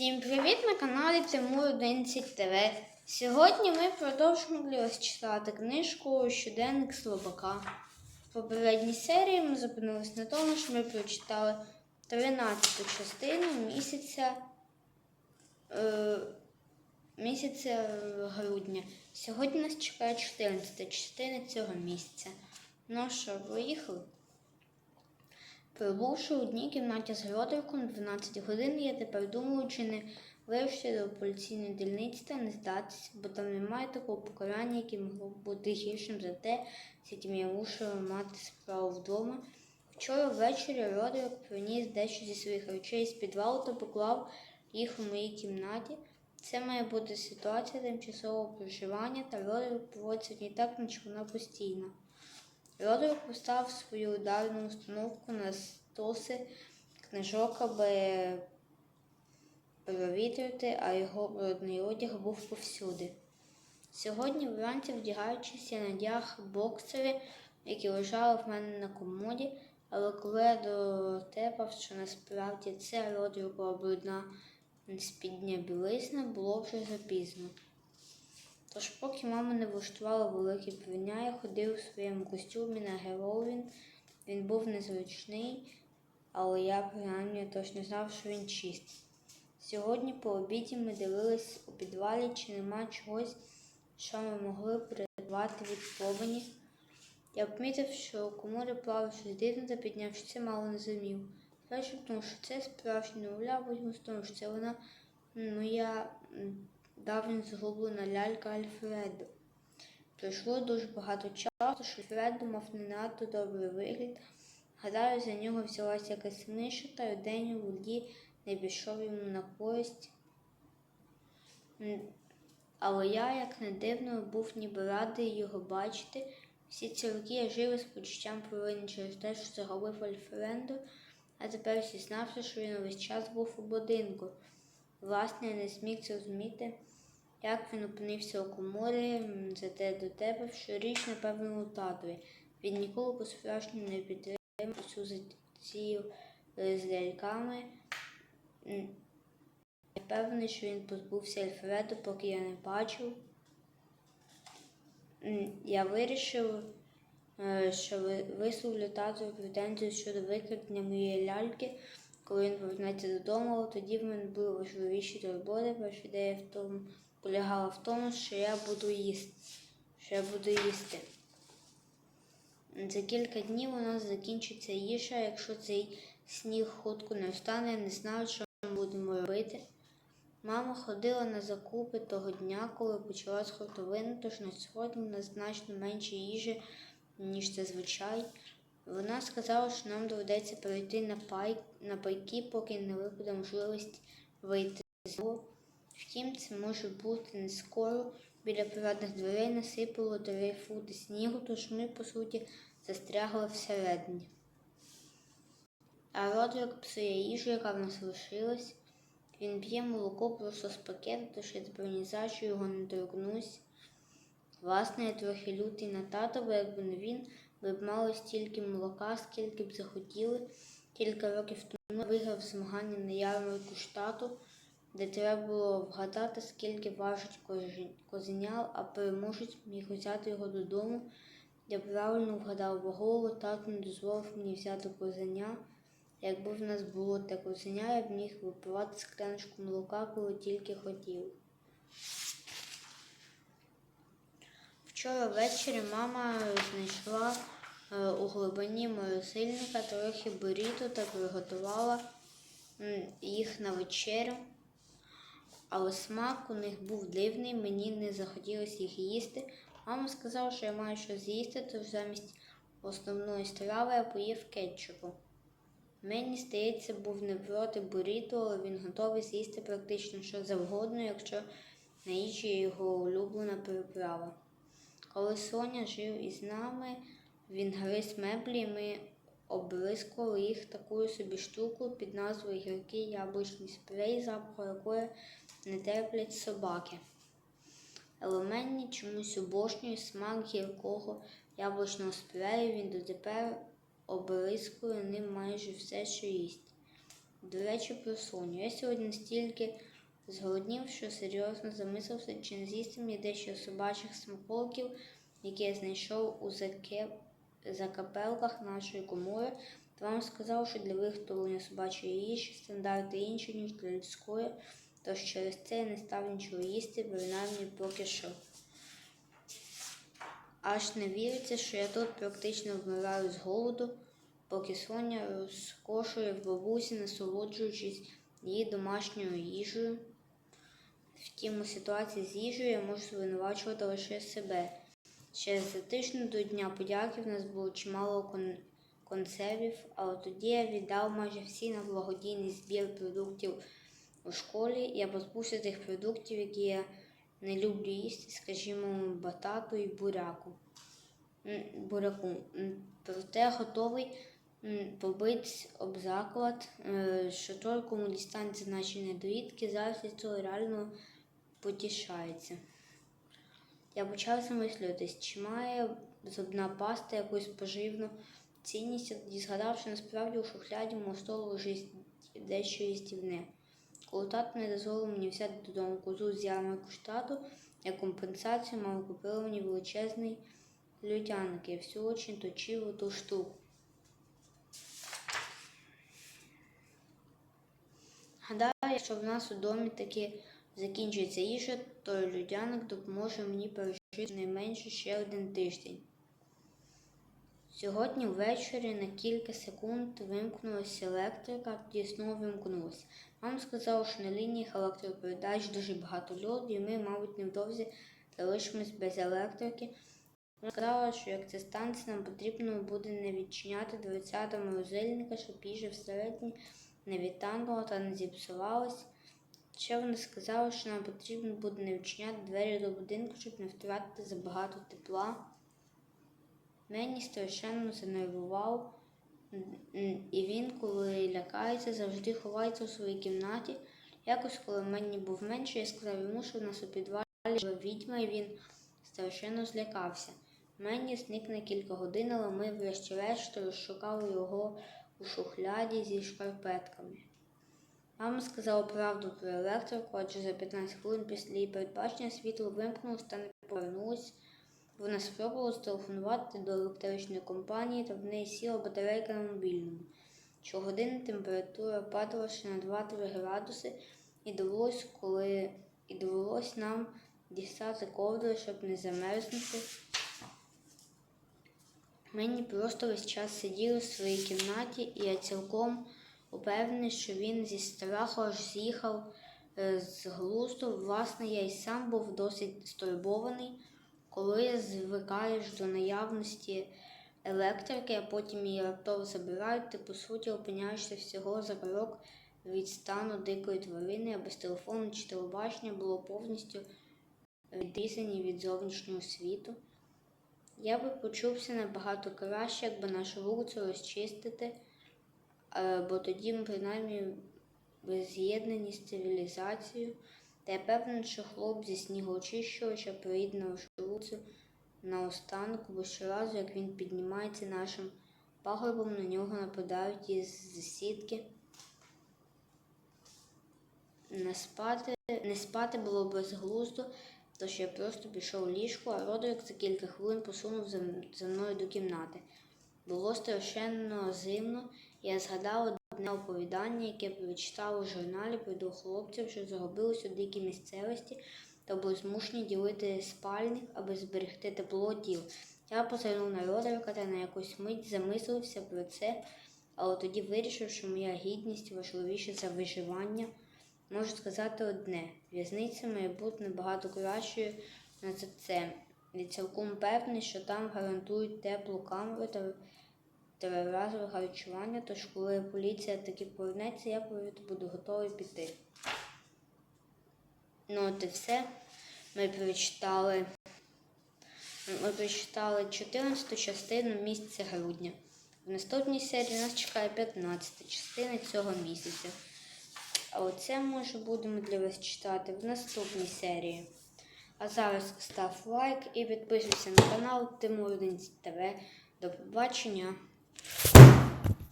Всім привіт на каналі Тимур 11 ТВ. Сьогодні ми продовжимо для вас читати книжку Щоденник Слабака. В попередній серії ми зупинилися на тому, що ми прочитали 13 частину місяця, е, місяця грудня. Сьогодні нас чекає 14 частина цього місяця. Ну що, поїхали? Прибувши у одній кімнаті з Гродерком 12 годин, я тепер думаю, чи не вирушити до поліційної дільниці та не здатися, бо там немає такого покарання, яке могло б бути гіршим за те, з яким я мушу мати справу вдома. Вчора ввечері Родерок приніс дещо зі своїх речей з підвалу та поклав їх у моїй кімнаті. Це має бути ситуація тимчасового проживання, та Родерок поводиться в так, наче вона постійна. Родерик поставив свою ударну установку на стоси книжок, аби провітрити, а його брудний одяг був повсюди. Сьогодні вранці, вдягаючись, я надяг боксери, які лежали в мене на комоді, але коли я дотепав, що насправді це Родрикова брудна спідня білизна, було вже запізно. Тож, поки мама не влаштувала велике прийня, я ходив у своєму костюмі на Геловін. Він був незручний, але я принаймні точно знав, що він чистий. Сьогодні по обіді ми дивились у підвалі, чи нема чогось, що ми могли придбати від повені. Я помітив, що у коморі плавав щось дивне та піднявши це мало не зумів. Перше, тому що це потім з тому, що це вона моя м, давня згублена лялька Альфредо. Пройшло дуже багато часу, що Альфредо мав не надто добрий вигляд. Гадаю, за нього взялася якась миша, та й день у воді не пішов йому на користь. Але я, як не дивно, був ніби радий його бачити. Всі ці роки я жив із почуттям провини через те, що загубив Альфредо, а тепер зізнався, що він увесь час був у будинку. Власне, я не зміг зрозуміти, як він опинився у коморі, м, зате до тебе, що річ, напевно, у татові. Він ніколи по-справжньому не підтримав цю затію е, з ляльками. Я певний, що він позбувся Альфреду, поки я не бачив. Я вирішив, е, що ви- висловлю татові претензію щодо викрадення моєї ляльки, коли він повернеться додому, тоді в мене були важливіші турботи. Перша ідея в тому полягала в тому, що я буду їсти. Що я буду їсти. За кілька днів у нас закінчиться їжа. Якщо цей сніг хутко не встане, не знаю, що ми будемо робити. Мама ходила на закупи того дня, коли почалась хуртовина, тож на сьогодні в нас значно менше їжі, ніж зазвичай. Вона сказала, що нам доведеться перейти на, пай, на пайки, поки не випаде можливість вийти з. Втім, це може бути не скоро. Біля приватних дверей насипало три фути снігу, тож ми, по суті, застрягли всередині. А Родрик псує їжу, яка в нас лишилась. Він п'є молоко просто з пакету, тож я за що його не торкнусь. Власне, я трохи лютий на тата, бо якби не він, ви б мали стільки молока, скільки б захотіли. Кілька років тому виграв змагання на ярмарку штату, де треба було вгадати, скільки важить козеня, а переможець міг взяти його додому. Я правильно вгадав але тато не дозволив мені взяти козеня. Якби в нас було те козеня, я б міг випивати скляночку молока, коли тільки хотів. Вчора ввечері мама знайшла е, у глибині морозильника трохи буріту та приготувала їх на вечерю. Але смак у них був дивний, мені не захотілося їх їсти. Мама сказала, що я маю щось з'їсти, тож замість основної страви я поїв кетчупу. Мені здається, був не проти буріто, але він готовий з'їсти практично що завгодно, якщо на їжі його улюблена приправа. Коли Соня жив із нами, він гриз меблі, і ми обрискували їх такою собі штукою під назвою гіркий яблучний спрей, запаху якої не терплять собаки. Але мені чомусь обожнює смак гіркого яблучного спрею, він дотепер обрискує ним майже все, що їсть. До речі, про Соню. Я сьогодні стільки Зголоднівши, серйозно замислився, чи не з'їсти мені дещо собачих смаколиків, які я знайшов у закапелках нашої комори. Та вам сказав, що для виготовлення собачої їжі стандарти інші, ніж для людської, тож через це не став нічого їсти, принаймні поки що. Аж не віриться, що я тут практично вмираю з голоду, поки Соня розкошує в бабусі, насолоджуючись її домашньою їжею. Втім, у ситуації з їжею я можу звинувачувати лише себе. Ще за тиждень до Дня подяки в нас було чимало кон- консервів, але тоді я віддав майже всі на благодійний збір продуктів у школі. Я позбувся тих продуктів, які я не люблю їсти, скажімо, батату і буряку. Буряку. Проте готовий побитись об заклад, е, що той, кому дістанеться наші недоїдки, зараз від цього реально потішається. Я почав замислюватись, чи має зубна паста якусь поживну цінність, тоді згадав, що насправді у шухляді мого столу лежить дещо їстівне. Коли тато не дозволив мені взяти додому козу з ярмарку штату, як компенсацію мама купила мені величезний людяник і всю очень точив ту штуку. Гадаю, якщо в нас у домі таки закінчується їжа, то людяник допоможе мені пережити найменше ще один тиждень. Сьогодні ввечері на кілька секунд вимкнулася електрика, знову вимкнулася. Мама сказала, що на лініях електропередач дуже багато льоду, і ми, мабуть, невдовзі залишимось без електрики. Вона сказала, що як це станеться, нам потрібно буде не відчиняти дверцята морозильника, щоб їжа всередині не відтанула та не зіпсувалась. Ще вона сказала, що нам потрібно буде не відчиняти двері до будинку, щоб не втратити забагато тепла. Мені страшенно занервував, і він, коли лякається, завжди ховається у своїй кімнаті. Якось, коли мені був менше, я сказав йому, що в нас у підвалі живе відьма, і він страшенно злякався. Мені зник на кілька годин, але ми врешті-решт розшукали його у шухляді зі шкарпетками. Мама сказала правду про електрику, адже за 15 хвилин після її передбачення світло вимкнулося та не повернулось. Вона спробувала зателефонувати до електричної компанії, та в неї сіла батарейка на мобільному. Щогодини температура падала ще на 2-3 градуси, і довелось, коли і довелось нам дістати ковдру, щоб не замерзнути. Мені просто весь час сиділи в своїй кімнаті, і я цілком упевнений, що він зі страху аж з'їхав е, з глузду. Власне, я й сам був досить стурбований, коли звикаєш до наявності електрики, а потім її раптово забирають, ти по суті опиняєшся всього за крок від стану дикої тварини, а без телефону чи телебачення було повністю відрізані від зовнішнього світу. Я би почувся набагато краще, якби нашу вулицю розчистити, е, бо тоді ми принаймні би з'єднані з цивілізацією. Та я певний, що хлоп зі снігоочищувача приїде на наостанок, бо щоразу, як він піднімається нашим пагорбом, на нього нападають із сітки. Не спати, не спати було безглуздо, тож я просто пішов у ліжко, а Родрик за кілька хвилин посунув за, мною до кімнати. Було страшенно зимно, я згадав одне оповідання, яке прочитав у журналі про двох хлопців, що загубились у дикій місцевості та були змушені ділити спальник, аби зберегти тепло тіл. Я позирнув на Родрика та на якусь мить замислився про це, але тоді вирішив, що моя гідність важливіша за виживання. Можу сказати одне: в'язниця має бути набагато кращою на це. І цілком певний, що там гарантують теплу камеру та триразове харчування, тож коли поліція таки повернеться, я буду готовий піти. Ну от і все. Ми прочитали. Ми прочитали 14 частину місяця грудня. В наступній серії нас чекає 15 частина цього місяця. А оце ми вже будемо для вас читати в наступній серії. А зараз став лайк і підписуйся на канал Тимур ТВ. До побачення! you